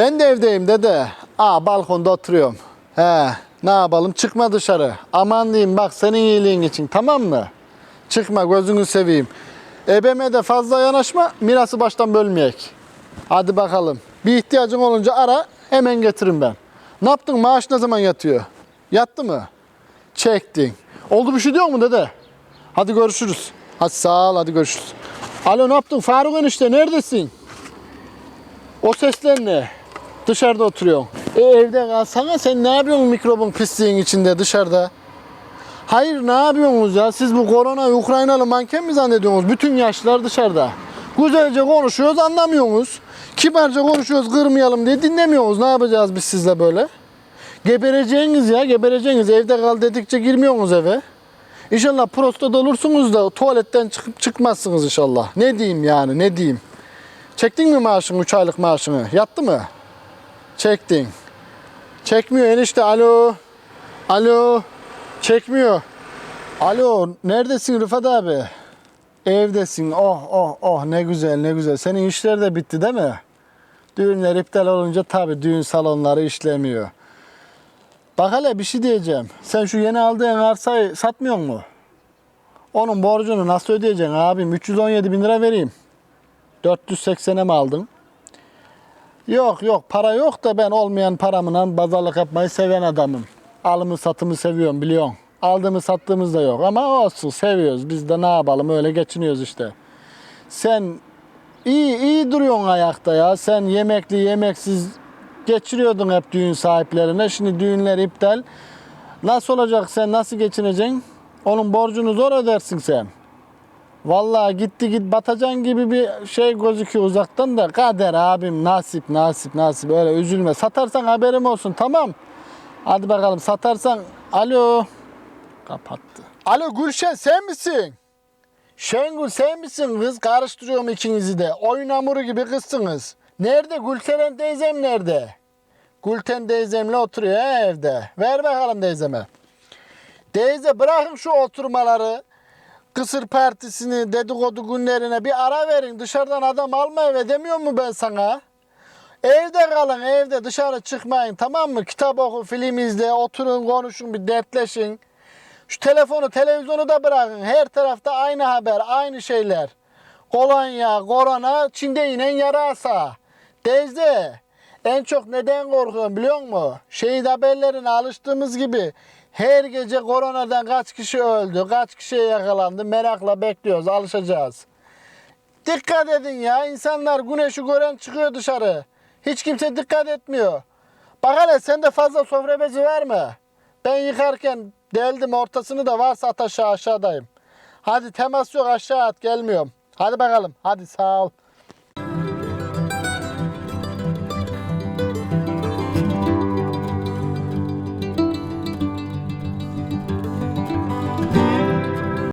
Ben de evdeyim dede. Aa balkonda oturuyorum. He ne yapalım çıkma dışarı. Aman diyeyim bak senin iyiliğin için tamam mı? Çıkma gözünü seveyim. Ebeme de fazla yanaşma mirası baştan bölmeyek. Hadi bakalım. Bir ihtiyacın olunca ara hemen getiririm ben. Ne yaptın maaş ne zaman yatıyor? Yattı mı? Çektin. Oldu bir şey diyor mu dede? Hadi görüşürüz. Hadi sağ ol hadi görüşürüz. Alo ne yaptın Faruk enişte neredesin? O sesler ne? Dışarıda oturuyorsun. E evde kalsana sen ne yapıyorsun mikrobun pisliğin içinde dışarıda? Hayır ne yapıyorsunuz ya? Siz bu korona Ukraynalı manken mi zannediyorsunuz? Bütün yaşlılar dışarıda. Güzelce konuşuyoruz anlamıyorsunuz. Kibarca konuşuyoruz kırmayalım diye dinlemiyorsunuz. Ne yapacağız biz sizle böyle? Gebereceğiniz ya gebereceğiniz. Evde kal dedikçe girmiyorsunuz eve. İnşallah prostat olursunuz da tuvaletten çıkıp çıkmazsınız inşallah. Ne diyeyim yani ne diyeyim. Çektin mi maaşını 3 aylık maaşını? Yattı mı? Çektin. Çekmiyor enişte alo. Alo. Çekmiyor. Alo neredesin Rıfat abi? Evdesin. Oh oh oh ne güzel ne güzel. Senin işler de bitti değil mi? Düğünler iptal olunca tabii düğün salonları işlemiyor. Bak hele bir şey diyeceğim. Sen şu yeni aldığın arsayı satmıyor mu? Onun borcunu nasıl ödeyeceksin abim? 317 bin lira vereyim. 480'e mi aldın? Yok yok para yok da ben olmayan paramla pazarlık yapmayı seven adamım. Alımı satımı seviyorum biliyorsun. Aldığımı sattığımız da yok ama olsun seviyoruz. Biz de ne yapalım öyle geçiniyoruz işte. Sen iyi iyi duruyorsun ayakta ya. Sen yemekli yemeksiz geçiriyordun hep düğün sahiplerine. Şimdi düğünler iptal. Nasıl olacak sen nasıl geçineceksin? Onun borcunu zor ödersin sen. Vallahi gitti git batacan gibi bir şey gözüküyor uzaktan da kader abim nasip nasip nasip öyle üzülme. Satarsan haberim olsun tamam. Hadi bakalım satarsan alo. Kapattı. Alo Gülşen sen misin? Şengül sen misin kız? Karıştırıyorum ikinizi de. Oyun hamuru gibi kızsınız. Nerede? Gülseren teyzem nerede? Gülten teyzemle oturuyor he, evde. Ver bakalım teyzeme. Teyze bırakın şu oturmaları. Kısır partisini, dedikodu günlerine bir ara verin. Dışarıdan adam alma eve demiyor mu ben sana? Evde kalın evde dışarı çıkmayın tamam mı? Kitap oku, film izle, oturun konuşun bir dertleşin. Şu telefonu, televizyonu da bırakın. Her tarafta aynı haber, aynı şeyler. Kolonya, korona, Çin'de inen yarasa. Teyze, en çok neden korkuyorum biliyor musun? Şehit haberlerine alıştığımız gibi her gece koronadan kaç kişi öldü, kaç kişiye yakalandı merakla bekliyoruz, alışacağız. Dikkat edin ya, insanlar güneşi gören çıkıyor dışarı. Hiç kimse dikkat etmiyor. Bak hele sende fazla sofra bezi var mı? Ben yıkarken deldim ortasını da varsa at aşağı aşağıdayım. Hadi temas yok aşağı at gelmiyorum. Hadi bakalım hadi sağ ol.